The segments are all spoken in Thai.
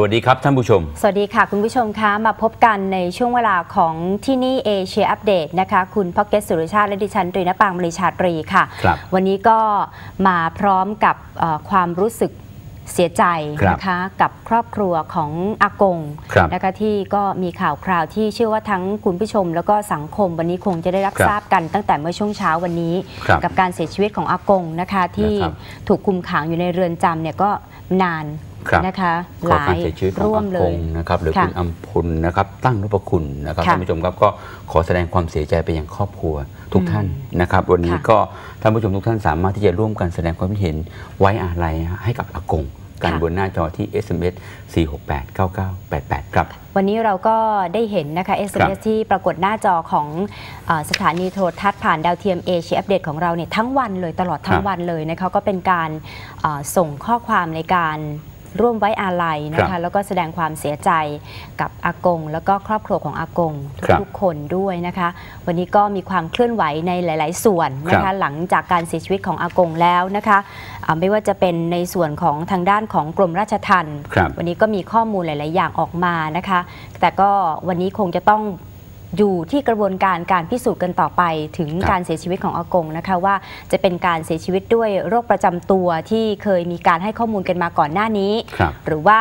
สวัสดีครับท่านผู้ชม สวัสดีค่ะ คุณผู้ชมคะมาพบกันในช่วงเวลาของที่นี่เอเชียอัปเดตนะคะคุณพ็อกเก็ตสุรชาติและดิฉันตรีนปางมริชาตรีค่ะครับวันนี้ก็มาพร้อมกับเอ่อความรู้สึกเสียใจครับนะคะกับครอบครัวของอากงครับนะคะที่ก็มีข่าวคราวที่เชื่อว่าทั้งคุณผู้ชม แล้วก็สังคมวันนี้คงจะได้รับครับทราบกันตั้งแต่เมื่อช่วงเช้าวันนี้ครับกับการเสียชีวิตของอากงนะคะที่นะครับถูกคุมขังอยู่ในเรือนจำเนี่ยก็นานครับ นะคะขอการเสียชีวิตของร่วมอาเลกยงนะครับหรือค่ะคุณอัมพลนะครับ ตั้งนพคุณนะครับค่ะท่านผู้ชมครับก็ขอแสดงความเสียใจไปยังครอบครัวทุกท่านนะครับ วันนี้ค่ะก็ท่านผู้ชมทุกท่านสามารถที่จะร่วมกันแสดงความคิดเห็นไว้อาลัยให้กับอากงกันค่ะบนหน้าจอที่ SMS 4689988 ครับ วันนี้เราก็ได้เห็นนะคะครั SMS บที่ปรากฏหน้าจอของเออสถานีโทรทัศน์ผ่านดาวเทียมเอเชียอัปเดตของเราเนี่ยทั้งวันเลยตลอดทั้คงรับวันเลยนะคะก็เป็นการเอ่อส่งข้อความในการ ร่วมไว้อาลัยนะครัคะบแล้วก็แสดงความเสียใจกับอากง แล้วก็ครอบครัวของอากงครับทุกๆคนด้วยนะคะ วันนี้ก็มีความเคลื่อนไหวในหลาย ๆ ส่วนนะครัคะบหลังจากการเสียชีวิตของอากงแล้วนะคะอ่าไม่ว่าจะเป็นในส่วนของทางด้านของกรมราชทัณฑ์ครับวันนี้ก็มีข้อมูลหลาย ๆ อย่างออกมานะคะ แต่ก็วันนี้คงจะต้อง อยู่ที่กระบวนการการพิสูจน์กันต่อไปถึงครับการเสียชีวิตของอากงนะคะว่าจะเป็นการเสียชีวิตด้วยโรคประจำตัวที่เคยมีการให้ข้อมูลกันมาก่อนหน้านี้ครับหรือว่า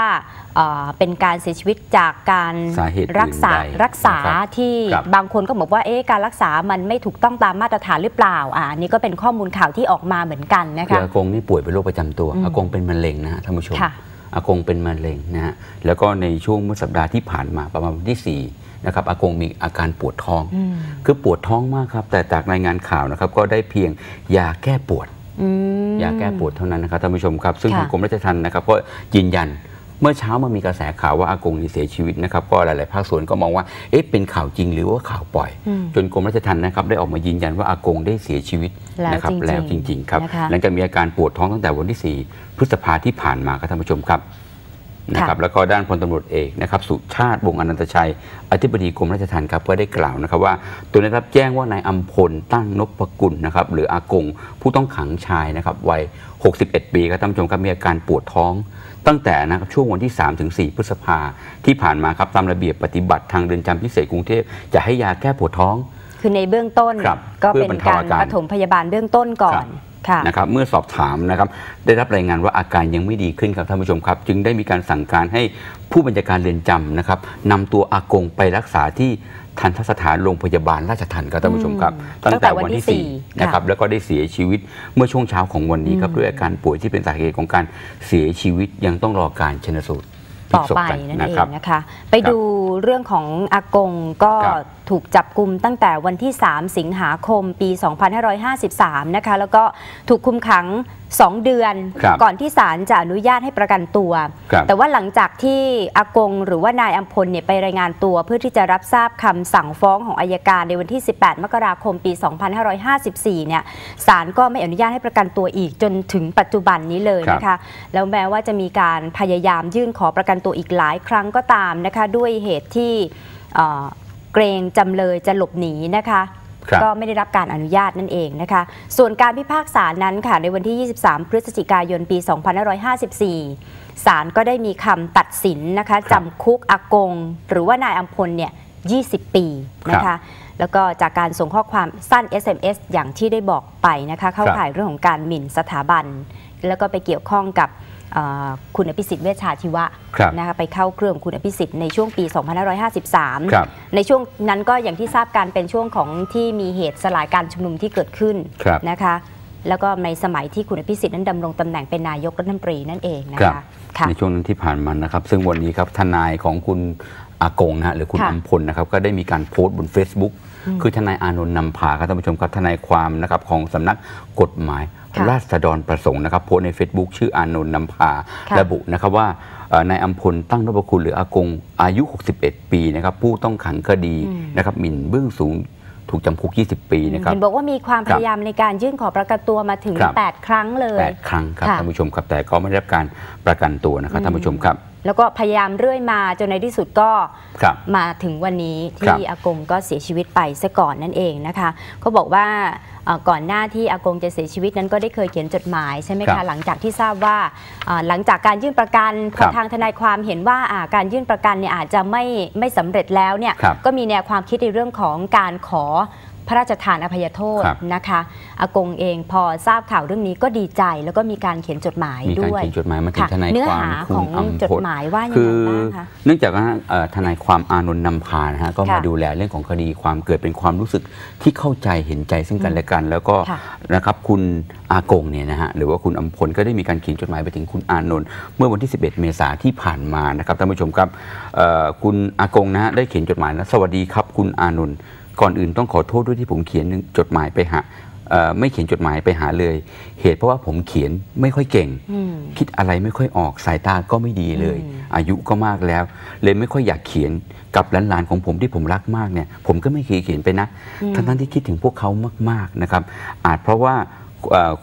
เอ่อเป็นการเสียชีวิตจากการสาเหตุอื่นรักษาใดรักษานะครับที่ครับบางคนก็บอกว่าเอ๊ะการรักษามันไม่ถูกต้องตามมาตรฐานหรือเปล่าอ่าอันนี้ก็เป็นข้อมูลข่าวที่ออกมาเหมือนกันนะคือคะอากงนี่ป่วยเป็นโรคประจำตัวอืมอากงเป็นมะเร็งนะฮะท่านผู้ชมค่ะอากงเป็นมะเร็งนะฮะแล้วก็ในช่วงเมื่อสัปดาห์ที่ผ่านมาประมาณวันที่4 นะครับอากงมีอาการปวดท้องอืมคือปวดท้องมากครับ แต่จากรายงานข่าวนะครับ ก็ได้เพียงยาแก้ปวดอืมยาแก้ปวดเท่านั้นนะครับท่านผู้ชมครับ ซึ่งค่ะทางกรมราชทัณฑ์นะครับก็ยืนยันเมื่อเช้ามันมีกระแสข่าวว่าอากงนี่เสียชีวิตนะครับก็หลาย ๆ ภาคส่วนก็มองว่าเอ๊ะเป็นข่าวจริงหรือว่าข่าวปล่อยอืมจนกรมราชทัณฑ์นะครับได้ออกมายืนยันว่าอากงได้เสียชีวิตแล้วนะครับจริงๆแล้วจริง ๆ ครับนะคะหลังจากมีอาการปวดท้องตั้งแต่วันที่ 4 พฤษภาที่ผ่านมาครับท่านผู้ชมครับ นะครับแล้วก็ด้านพลตำรวจเอกนะครับสุชาติวงศ์อนันตชัย อธิบดีกรมราชทัณฑ์ครับก็ได้กล่าวนะครับว่าตัวได้รับแจ้งว่านายอัมพลตั้งนพกุลนะครับหรืออากงผู้ต้องขังชายนะครับวัย 61 ปีครับท่านผู้ชมครับมีอาการปวดท้องตั้งแต่นะครับช่วงวันที่ 3 ถึง 4 พฤษภาที่ผ่านมาครับตามระเบียบปฏิบัติทางเรือนจำพิเศษกรุงเทพจะให้ยาแก้ปวดท้อง คือในเบื้องต้นครับก็เพื่อเป็นบรรเทาการอาการปฐมพยาบาลเบื้องต้นก่อครันบค่ะ นะครับเมื่อสอบถามนะครับได้รับรายงานว่าอาการยังไม่ดีขึ้นครับท่านผู้ชมครับ จึงได้มีการสั่งการให้ผู้บัญชาการเรือนจำนะครับนำตัวอากงไปรักษาที่ทันทสถานโรงพยาบาลราชทัณฑ์ครับท่านผู้ชมครับอืมตั้งแต่วันที่สี่4นะครับค่ะแล้วก็ได้เสียชีวิตเมื่อช่วงเช้าของวันนี้ครับอืมด้วยอาการป่วยที่เป็นสาเหตุของการเสียชีวิตยังต้องรอการชนสูตรพลิ ต่กอศพไปกันนั่นนะเอครับงนะคะ ไปดูเรื่องของอากงก็ครับถูกจับกลุ่มตั้งแต่วันที่ 3 สิงหาคมปี 2553 นะคะ แล้วก็ถูกคุมขัง2 เดือนครับก่อนที่ศาลจะอนุญาตให้ประกันตัวครับแต่ว่าหลังจากที่อากงหรือว่านายอัมพลเนี่ยไปรายงานตัว เพื่อที่จะรับทราบคำสั่งฟ้องของอายการในวันที่ 18 มกราคมปี 2554 เนี่ยศาลก็ไม่อนุญาตให้ประกันตัวอีกจนถึงปัจจุบันนี้เลยนะคะ แล้วแม้ว่าจะมีการพยายามยื่นขอประกันตัวอีกหลายครั้งก็ตามนะคะ ด้วยเหตุที่เอ่อเกรงจำเลยจะหลบหนีนะคะครับ ก็ไม่ได้รับการอนุญาตนั่นเองนะคะ ส่วนการพิพากษานั้นค่ะในวันที่ 23 พฤศจิกายนปี 2554 ศาลก็ได้มีคำตัดสินนะคะครับจำคุกอากง หรือว่านายอัมพลเนี่ย 20 ปีนะครัคะบแล้วก็จากการส่งข้อความสั้น SMS อย่างที่ได้บอกไปนะคะ เข้าครับข่ายเรื่องของการหมิ่นสถาบัน แล้วก็ไปเกี่ยวข้องกับเอ่อ คุณอภิสิทธิ์เวชชาชีวะครับนะคะไปเข้าเครื่องคุณอภิสิทธิ์ในช่วงปี 2553ครับในช่วงนั้นก็อย่างที่ทราบกันเป็นช่วงของที่มีเหตุสลายการชุมนุมที่เกิดขึ้นครับนะคะแล้วก็ในสมัยที่คุณอภิสิทธิ์นั้นดำรงตำแหน่งเป็นนายกรัฐมนตรีนั่นเองนะครัคะบค่ะในช่วงนั้นที่ผ่านมานะครับ ซึ่งวันนี้ครับทนายของคุณอากงนะฮะหรือคุณค่ะอัมพลนะครับก็ได้มีการโพสต์บน Facebook คือทนายอานนท์นำพาครับท่านผู้ชมครับทนายความนะครับของสำนักกฎหมายค่ะ ราษฎรประสงค์นะครับโพสต์ใน Facebook ชื่ออานนท์นำพาค่ะระบุนะครับว่าเอ่อนายอัมพลตั้งนพคุณหรืออากงอายุ 61 ปีนะครับผู้ต้องขังคดีนะครับหมิ่นเบื้องสูงถูกจำคุก 20 ปีนะครับเห็นบอกว่ามีความคพรับยายามในการยื่นขอประกันตัวมาถึงครับ8ครั้งเลยแปดครั้งครับค่ะท่านผู้ชมครับแต่ก็ไม่ได้รับการประกันตัวนะครับอืมท่านผู้ชมครับแล้วก็พยายามเรื่อยมาจนในที่สุดก็ครับมาถึงวันนี้ครับที่อากงก็เสียชีวิตไปซะก่อนนั่นเองนะคะเขาบอกว่าเอ่อก่อนหน้าที่อากงจะเสียชีวิตนั้นก็ได้เคยเขียนจดหมายใช่ไหมครัคะบหลังจากที่ทราบว่าเอ่อหลังจากการยื่นประกันพครัอบทางทนายความเห็นว่าอ่าการยื่นประกันเนี่ยอาจจะไม่ไม่สำเร็จแล้วเนี่ยครับก็มีแนวความคิดในเรื่องของการขอ พระราชทานอภัยโทษครับนะคะอากงเองพอทราบข่าวเรื่องนี้ก็ดีใจแล้วก็มีการเขียนจดหมายมีการด้วยเขียนจดหมายมาถึงค่ะทนายเนื้อความหาคุขอณงอัมจดพลหมายว่ายังคืไงอบ้างคะเนื่องจากว่าเอ่อทนายความอานนท์นำพานะฮะก็มาค่ะดูแลเรื่องของคดีความเกิดเป็นความรู้สึกที่เข้าใจเห็นใจซึ่งกันและกัน แล้วก็ค่ะนะครับคุณอากงเนี่ยนะฮะหรือว่าคุณอัมพลก็ได้มีการเขียนจดหมายไปถึงคุณอานนท์เมื่อวันที่ 11 เมษายนที่ผ่านมานะครับท่านผู้ชมครับเอ่อคุณอากงนะฮะได้เขียนจดหมายนะสวัสดีครับคุณอานนท์ ก่อนอื่นต้องขอโทษด้วยที่ผมเขียนจดหมายไปหาเอ่อไม่เขียนจดหมายไปหาเลย เหตุเพราะว่าผมเขียนไม่ค่อยเก่งอืมคิดอะไรไม่ค่อยออกสายตาก็ไม่ดีเลยอืมอายุก็มากแล้ว เลยไม่ค่อยอยากเขียนกับหลานๆของผมที่ผมรักมากเนี่ยผมก็ไม่เคยเขียนไปนะทั้งๆที่คิดถึงพวกเขามากๆนะครับอาจเพราะว่าเอ่อ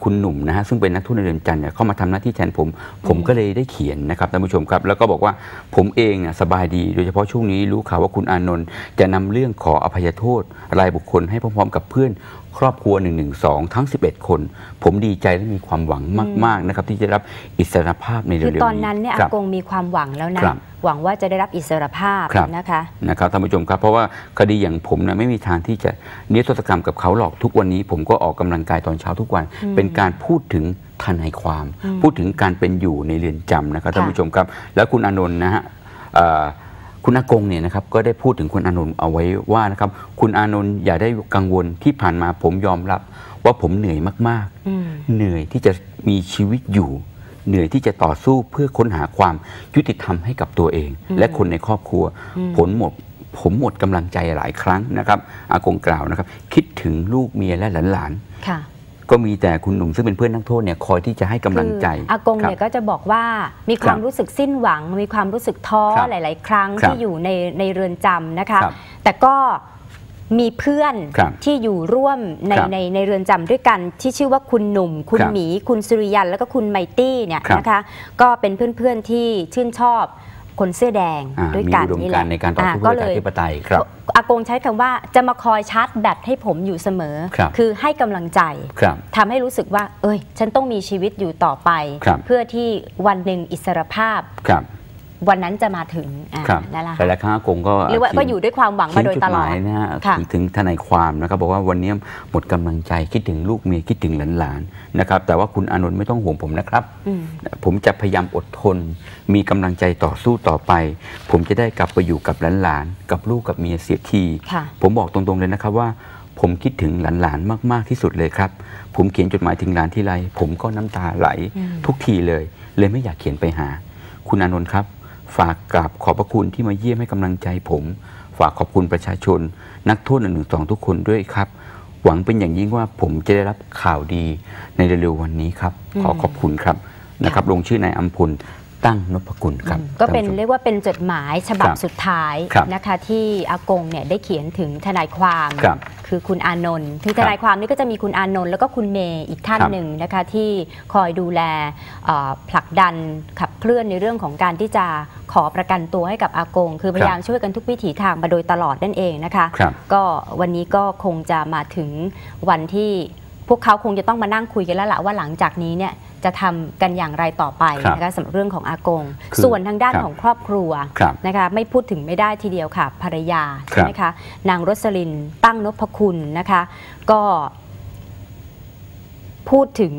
คุณหนุ่มนะฮะซึ่งเป็นนักโทษในเรือนจำเนี่ยเข้ามาทำหน้าที่แทนผม ผมก็เลยได้เขียนนะครับท่านผู้ชมครับ แล้วก็บอกว่าผมเองเนี่ยสบายดี โดยเฉพาะช่วงนี้รู้ข่าวว่าคุณอานนท์จะนำเรื่องขออภัยโทษ รายบุคคลให้พร้อมๆ กับเพื่อนครอบครัว 112 ทั้ง 11 คน ผมดีใจและมีความหวังมาก ๆ นะครับ ที่จะรับอิสรภาพในเร็คืวอๆนี้ตอนนั้นเนี่ยครัอาบกงมีความหวังแล้วนะครับ หวังว่าจะได้รับอิสรภาพครับนะคะนะครับท่านผู้ชมครับ เพราะว่าคดีอย่างผมนะไม่มีทางที่จะเนิรโทษกรรมกับเขาหรอกทุกวันนี้ ผมก็ออกกำลังกายตอนเช้าทุกวัน เป็นการพูดถึงทนายความ พูดถึงการเป็นอยู่ในเรือนจำนะครับท่านผู้ชมครับ แล้วคุณอานนท์นะฮะเอ่อคุณอากงเนี่ยนะครับก็ได้พูดถึงคุณอานนท์เอาไว้ว่านะครับคุณอานนท์อย่าได้กังวลที่ผ่านมาผมยอมรับ ว่าผมเหนื่อยมากอืมๆเหนื่อยที่จะมีชีวิตอยู่ เหนื่อยที่จะต่อสู้เพื่อค้นหาความยุติธรรมให้กับตัวเอง และคนในครอบครัว ผลหมดผมหมดกำลังใจหลายครั้งนะครับ อากงกล่าวนะครับ คิดถึงลูกเมียและหลานค่ะๆก็มีแต่คุณหนุ่มซึ่งเป็นเพื่อนนักโทษเนี่ยคอยที่จะให้กำลังใจคืออากงเนี่ยครับก็จะบอกว่ามีความครับรู้สึกสิ้นหวัง มีความรู้สึกท้อครับหลาย ๆ ครั้งครับที่อยู่ในในเรือนจำนะคะครับแต่ก็ มีเพื่อนครับที่อยู่ร่วมในครับในในเรือนจำด้วยกันที่ชื่อว่าคุณหนุ่ม คุณครับหมี คุณสุริยันแล้วก็คุณไมตี้เนี่ยครับนะคะก็เป็นเพื่อนๆที่ชื่นชอบคนเสื้อแดงอ่าด้วยมีกันอุดมนี่แหการละณ์ในการต่อสู้ก็เพื่อประเลชายธิปไตยครับอากงใช้คำว่าจะมาคอยชาร์จแบตให้ผมอยู่เสมอครับคือให้กำลังใจครับทำให้รู้สึกว่า เอ้ย ฉันต้องมีชีวิตอยู่ต่อไปครับเพื่อที่วันหนึ่งอิสรภาพครับ วันนั้นจะมาถึงอ่าครับนั่นแหละหลายๆครั้งอากงก็เรียกว่าเขีก็นอยู่ด้วยความหวังเขีมายนโดยจดตหลอดมายนะฮะค่ะถึงถึงทนายความนะครับ บอกว่าวันนี้หมดกำลังใจคิดถึงลูกเมียคิดถึงหลานๆนะครับ แต่ว่าคุณอานนท์ไม่ต้องห่วงผมนะครับอืมผมจะพยายามอดทน มีกำลังใจต่อสู้ต่อไป ผมจะได้กลับไปอยู่กับหลานๆกับลูกกับเมียเสียทีค่ะผมบอกตรงๆเลยนะครับว่าผมคิดถึงหลานๆ มาก ๆ ที่สุดเลยครับ ผมเขียนจดหมายถึงหลานที่ไร ผมก็น้ำตาไหลอืมทุกทีเลย เลยไม่อยากเขียนไปหา คุณอานนท์ครับ ฝากกราบขอบพระคุณที่มาเยี่ยมให้กำลังใจผม ฝากขอบคุณประชาชน นักโทษหนึ่งหนึ่งสองทุกคนด้วยครับ หวังเป็นอย่างยิ่งว่าผมจะได้รับข่าวดีในเร็วๆวันนี้ครับ ขอขอบคุณครับนะครับ ลงชื่อนายอัมพลตั้งนพกุลครับ ก็เป็นท่าผู้ชมเรียกว่าเป็นจดหมายฉบับครับสุดท้ายครับนะคะ ที่อากงเนี่ยได้เขียนถึงทนายความ ครับคือคุณอานนท์คือครัทบนายความนี่ก็จะมีคุณอานนท์แล้วก็คุณเมย์อีกท่านครับหนึ่งนะคะที่คอยดูแลเอ่อผลักดันขับเคลื่อนในเรื่องของการที่จะขอประกันตัวให้กับอากง คือพยายามช่วยกันทุกวิถีทางมาโดยตลอดนั่นเองนะคะครับก็วันนี้ก็คงจะมาถึงวันที่พวกเขาคงจะต้องมานั่งคุยกันแล้วล่ะว่าหลังจากนี้เนี่ย จะทำกันอย่างไรต่อไปครับนะคะสำหรับเรื่องของอากงคือส่วนทางด้านครับของครอบครัวครับนะคะไม่พูดถึงไม่ได้ทีเดียวค่ะ ภรรยาใช่ไหมคะนางรสลินตั้งนพคุณนะคะ ก็พูดถึง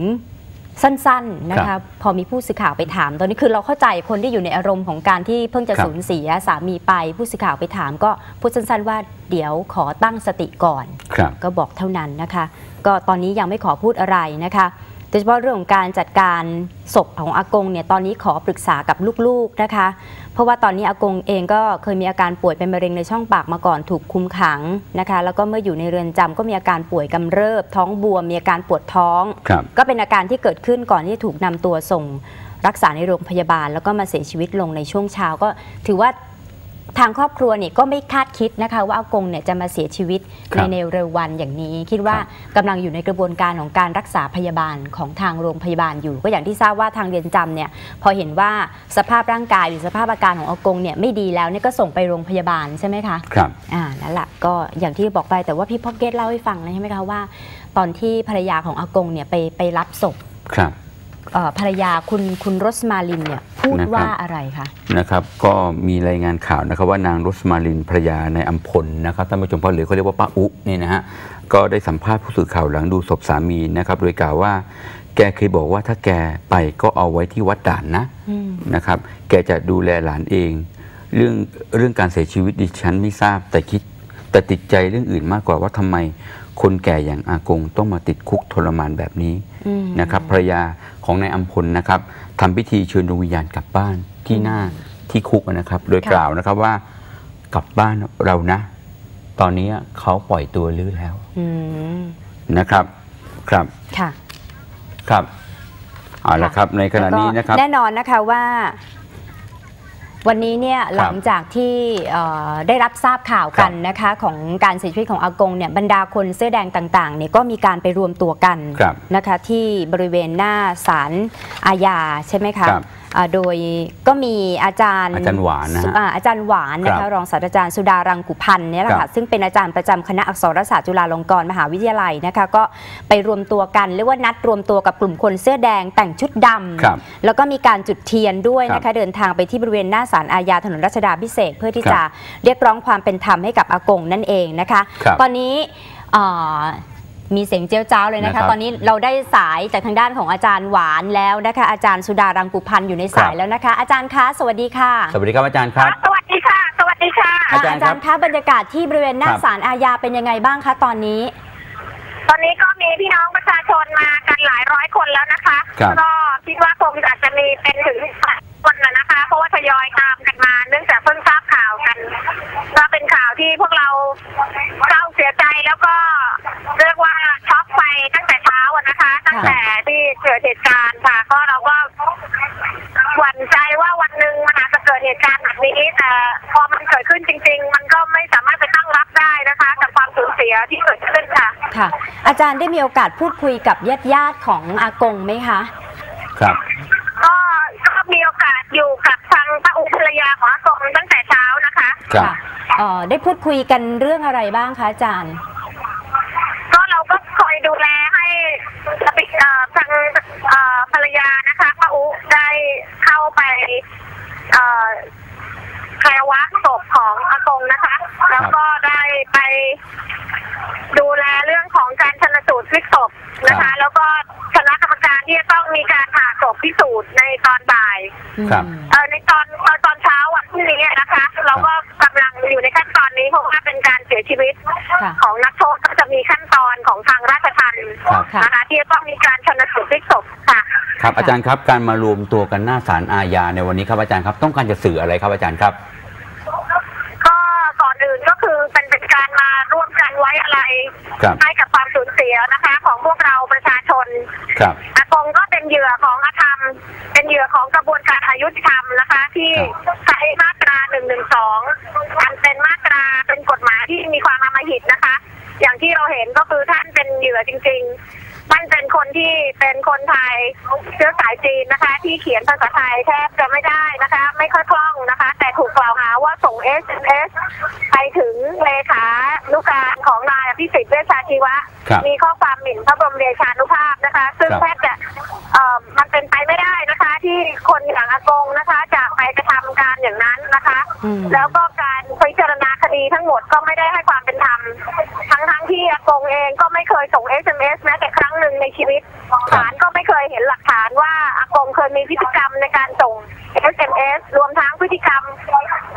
สั้นๆนะครัคะบพอมีผู้สื่อข่าวไปถาม ตอนนี้คือเราเข้าใจคนที่อยู่ในอารมณ์ของการที่เพิ่งจะครับสูญเสียสามีไป ผู้สื่อข่าวไปถาม ก็พูดสั้นๆว่าเดี๋ยวขอตั้งสติก่อนครับก็บอกเท่านั้นนะคะ ก็ตอนนี้ยังไม่ขอพูดอะไรนะคะ โดยเฉพาะเรื่องของการจัดการศพของอากงเนี่ยตอนนี้ขอปรึกษากับลูกๆนะคะ เพราะว่าตอนนี้อากงเองก็เคยมีอาการป่วยเป็นมะเร็งในช่องปากมาก่อนถูกคุมขังนะคะ แล้วก็เมื่ออยู่ในเรือนจำก็มีอาการป่วยกำเริบ ท้องบวม มีอาการปวดท้องครับก็เป็นอาการที่เกิดขึ้นก่อนที่จะถูกนำตัวส่งรักษาในโรงพยาบาลแล้วก็มาเสียชีวิตลงในช่วงเช้าก็ถือว่า ทางครอบครัวเนี่ยก็ไม่คาดคิดนะคะ ว่าอากงเนี่ยจะมาเสียชีวิตครัในบในเร็ววันอย่างนี้ คิดว่าครับกำลังอยู่ในกระบวนการของการรักษาพยาบาลของทางโรงพยาบาลอยู่ ก็อย่างที่ทราบว่าทางเรือนจำเนี่ยพอเห็นว่าสภาพร่างกายหรือสภาพอาการของอากงเนี่ยไม่ดีแล้วเนี่ยก็ส่งไปโรงพยาบาลใช่ไหมคะครับอ่านั่นแหละก็อย่างที่บอกไปแต่ว่าพี่พ็อกเก็ตเล่าให้ฟังนะใช่ไหมคะว่า ตอนที่ภรรยาของอากงเนี่ยไปไปรับศพครับเอ่อ ภรรยาคุณคุณรสมาลินเนี่ยพูดนะครับว่าอะไรคะนะครับ ก็มีรายงานข่าวนะครับว่านางรสมาลินภรรยาในายอัมพลนะครับท่านผู้ชมพอหรือเขาเรียกว่าป้าอุเนี่ยนะฮะก็ได้สัมภาษณ์ผู้สื่อข่าวหลังดูศพสามีนะครับโดยกล่าวว่าแกเคยบอกว่าถ้าแกไปก็เอาไว้ที่วัดด่านนะอืมนะครับ แกจะดูแลหลานเอง เรื่องเรื่องการเสียชีวิตดิฉันไม่ทราบแต่คิดแต่ติดใจเรื่องอื่นมากกว่าว่าทำไม คนแก่อย่างอากงต้องมาติดคุกทรมานแบบนี้อืมนะครับภรรยาของนายอัมพลนะครับทำพิธีเชิญดวงวิญญาณกลับบ้านที่หน้าที่คุกนะครับ โดยค่ะกล่าวนะครับว่ากลับบ้านเรานะ ตอนนี้เขาปล่อยตัวลื้อแล้วอืมนะครับ ครับค่ะ ครับเอาละครับในขณะนี้นะครับ แน่นอนนะคะว่า วันนี้เนี่ยหลังจากที่เอ่อได้รับทราบข่าวกันนะคะของการเสียชีวิตของอากงเนี่ยบรรดาคนเสื้อแดงต่างๆเนี่ยก็มีการไปรวมตัวกันครับนะคะที่บริเวณหน้าศาลอาญาใช่ไหมคะครับอ่าโดยก็มีอาจารย์อาจารย์หวานนะฮะอ่าอาจารย์หวานนะครัคะบรองศาสตราจารย์สุดารังกุพันธ์เนี่ยแหละครัค่ะบซึ่งเป็นอาจารย์ประจำคณะอักษรศาสตร์จุฬาลงกรณ์มหาวิทยาลัยนะคะก็ไปรวมตัวกันเรียกว่านัดรวมตัวกับกลุ่มคนเสื้อแดงแต่งชุดดำครับแล้วก็มีการจุดเทียนด้วยนะครัคะบเดินทางไปที่บริเวณหน้าศาลอาญาถนนรัชดาพิเศษกเพื่อที่ครับจะเรียกร้องความเป็นธรรมให้กับอากงนั่นเองนะคะครับตอนนี้เอ่อ มีเสียงเจียวจ้าวเลยนะนะครัคะบตอนนี้เราได้สายจากทางด้านของอาจารย์หวานแล้วนะคะ อาจารย์สุดารังกุพันธ์อยู่ในสายครับแล้วนะคะ อาจารย์คะสวัสดีค่ะ สวัสดีครับอาจารย์ครับ สวัสดีค่ะ สวัสดีค่ะ อาจารย์อาจารย์คะบรรยากาศที่บริเวณหน้าครับศาลอาญาเป็นยังไงบ้างคะตอนนี้ ตอนนี้ก็มีพี่น้องประชาชนมากันหลายร้อยคนแล้วนะคะครับก็คิดว่าคงอาจจะมีเป็นถึง พันคนนะนะคะ เพราะว่าทยอยตามกันมา เนื่องจากเพิ่งทราบข่าวกันก็เป็นข่าวที่พวกเราเศร้าเสียใจแล้วก็เรียกว่าช็อกไปตั้งแต่เช้าอะนะคะ ตั้งแต่ที่เกิดเหตุการณ์ค่ะก็เราก็หวั่นใจว่าวันหนึ่งมันอาจจะเกิดเหตุการณ์แบบนี้แต่พอมันเกิดขึ้นจริง ๆ มันก็ไม่สามารถไปตั้งรับได้นะคะ กับความสูญเสียที่เกิดขึ้นค่ะค่ะ อาจารย์ได้มีโอกาสพูดคุยกับญาติญาติๆของอากงไหมคะ ครับ ก็ก็มีโอกาสอยู่กับทางป้าอุภรรยาของอากงตั้งแต่เช้านะ คะครับค่ะเอ่อได้พูดคุยกันเรื่องอะไรบ้างคะอาจารย์ ก็เราก็คอยดูแลให้เอ่อทางเอ่อภรรยานะคะป้าอุได้เข้าไปเอ่อแคร์วะศพของอากงนะคะ แล้วก็ได้ไปดูแลเรื่องของการชนสูตรพลิกศพนะครัคะบแล้วก็คณะกรรมการ ที่จะต้องมีการผ่าศพพิสูจน์ในตอนบ่ายครับอืมเออในตอนตอนตอนเช้าวันพรุ่งนี้นะคะ เราก็กำลังอยู่ในขั้นตอนนี้เพราะว่าเป็นการเสียชีวิตค่ะของนักโทษก็จะมีขั้นตอนของทางราชทัณฑ์ครับ นะคะ ที่จะต้องมีการชนสูตรพลิกศพค่ะ ครับอาจารย์ครับการมารวมตัวกันหน้าศาลอาญาในวันนี้ครับอาจารย์ครับต้องการจะสื่ออะไรครับอาจารย์ครับ ก็ก่อนอื่นก็คือเป็นเป็นการมาร่วมกันไว้อะไร ครับ ให้กับความสูญเสียนะคะ ของพวกเราประชาชน ครับอากงก็เป็นเหยื่อของอาธรรม เป็นเหยื่อของกระบวนการอายุติธรรมนะคะ ที่ครับใช้มาตราหนึ่งหนึ่งสองอันเป็นมาตราเป็นกฎหมายที่มีความอำมหิตนะคะ อย่างที่เราเห็นก็คือท่านเป็นเหยื่อจริง ๆ ท่านเป็นคนที่เป็นคนไทยเชื้อสายจีนนะคะ ที่เขียนภาษาไทยแทบจะไม่ได้นะคะ ไม่ค่อยคล่องนะคะ แต่ถูกกล่าวหาว่าส่ง SMS ไปถึงเลขานุการของนายอภิสิทธิ์เวชชาชีวะครับมีข้อความหมิ่นพระบรมเดชานุภาพ นะคะ ซึ่งครับแทบจะเอ่อมันเป็นไปไม่ได้นะคะ ที่คนอย่างอากงนะคะจะไปกระทำการอย่างนั้นนะคะอืมแล้วก็การพิจารณาคดีทั้งหมดก็ไม่ได้ให้ความเป็นธรรมทั้งทั้งๆที่อากงเองก็ไม่เคยส่ง SMS แม้แต่ครั้งหนึ่งในชีวิตศาลก็ไม่เคยเห็นหลักฐานว่าอากงเคยมีพฤติกรรมในการส่ง SMS รวมทั้งพฤติกรรม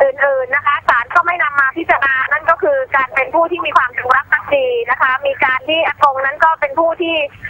อื่นๆนะคะศาลก็ไม่นำมาพิจารณานั่นก็คือการเป็นผู้ที่มีความจงรักภักดีนะคะ มีการที่อากงนั้นก็เป็นผู้ที่ไป